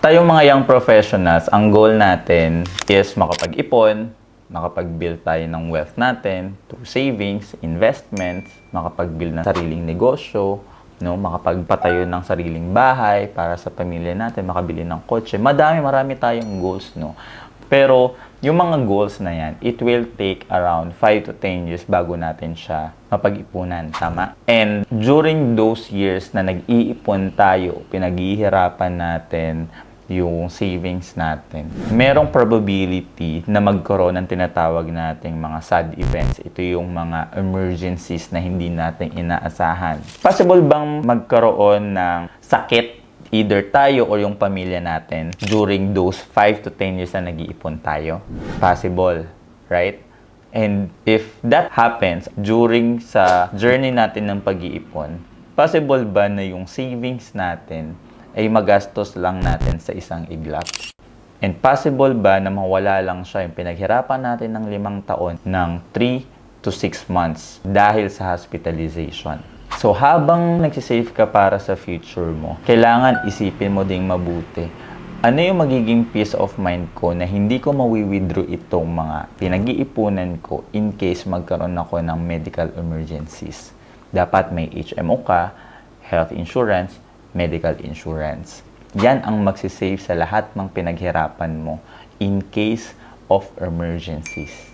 Tayong mga young professionals, ang goal natin is makapag-ipon, makapag-build tayo ng wealth natin through savings, investments, makapag-build ng sariling negosyo, no, makapagpatayo ng sariling bahay para sa pamilya natin, makabili ng kotse. Madami, marami tayong goals, no. Pero yung mga goals na yan, it will take around 5 to 10 years bago natin siya mapag-ipunan, tama? And during those years na nag-iipon tayo, pinaghihirapan natin yung savings natin, merong probability na magkaroon ng tinatawag nating mga sad events. Ito yung mga emergencies na hindi natin inaasahan. Possible bang magkaroon ng sakit either tayo or yung pamilya natin during those 5 to 10 years na nag-iipon tayo? Possible, right? And if that happens during sa journey natin ng pag-iipon, possible ba na yung savings natin ay magastos lang natin sa isang iglap? And possible ba na mawala lang siya yung pinaghirapan natin ng limang taon ng 3 to 6 months dahil sa hospitalization? So habang nagsisave ka para sa future mo, kailangan isipin mo ding mabuti. Ano yung magiging peace of mind ko na hindi ko mawi-withdraw itong mga pinag-iipunan ko in case magkaroon ako ng medical emergencies? Dapat may HMO ka, health insurance, medical insurance. Yan ang magsisave sa lahat ng pinaghirapan mo in case of emergencies.